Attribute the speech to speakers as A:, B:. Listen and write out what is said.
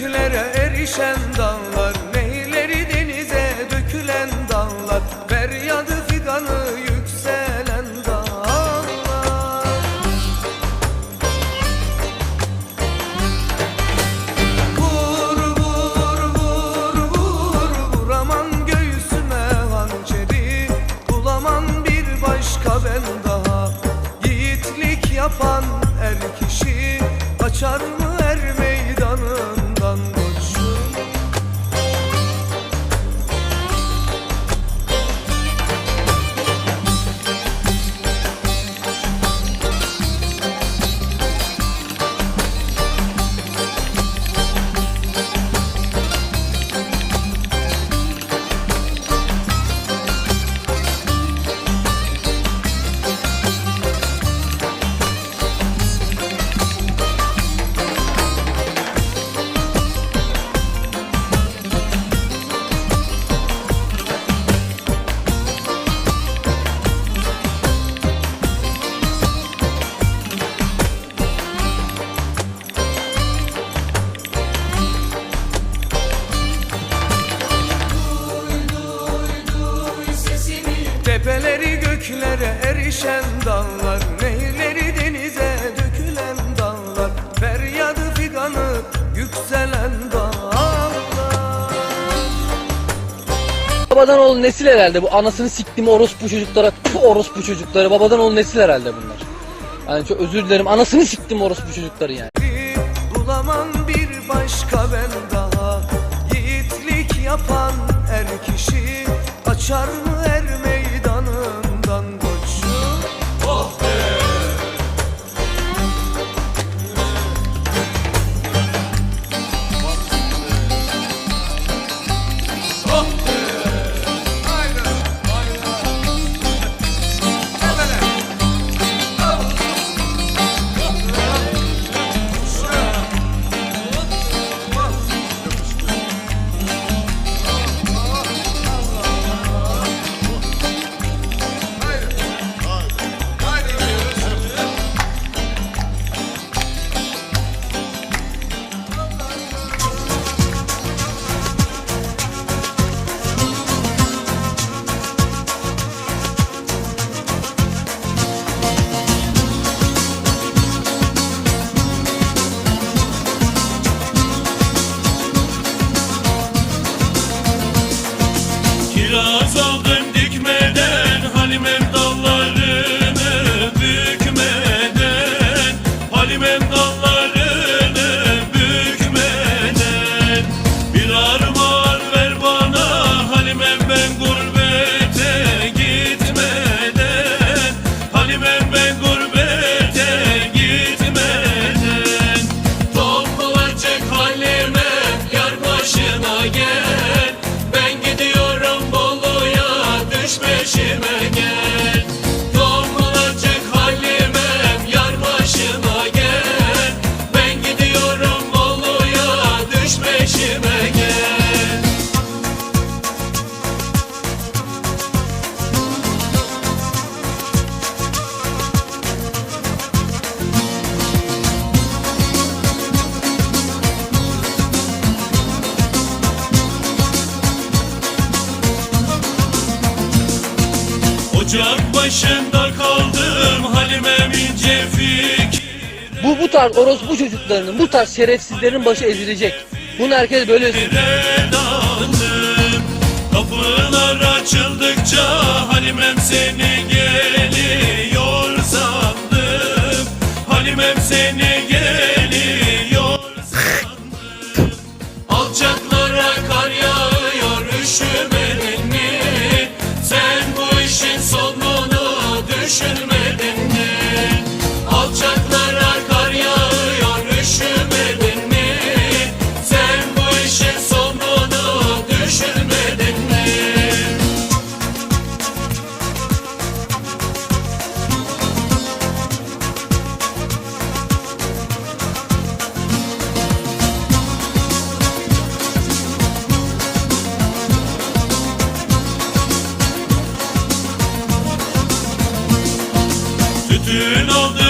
A: göklere erişen dağlar Nehirleri denize dökülen dağlar Feryadı figanı yükselen dağlar Vur vur vur vur vur aman göğsüme hançeri Bulamam bir başka ben daha. Yiğitlik yapan er kişi Açar mı Tepeleri göklere erişen dağlar Nehirleri denize dökülen dağlar Feryadı figanı yükselen dağlar.
B: Babadan oğul nesil herhalde bu. Anasını siktim orospu çocuklara. Tüh orospu çocukları. Babadan oğul nesil herhalde bunlar. Yani çok özür dilerim. Anasını siktim orospu çocukları yani.
A: Bulamam bir başka ben
C: again. Ocak başında kaldım Halimem ince fikir
B: Bu bu tarz orospu çocuklarının bu tarz şerefsizlerin başı ezilecek. Bunu herkes böyle
C: Kapılar açıldıkça Halimem seni Tütün aldım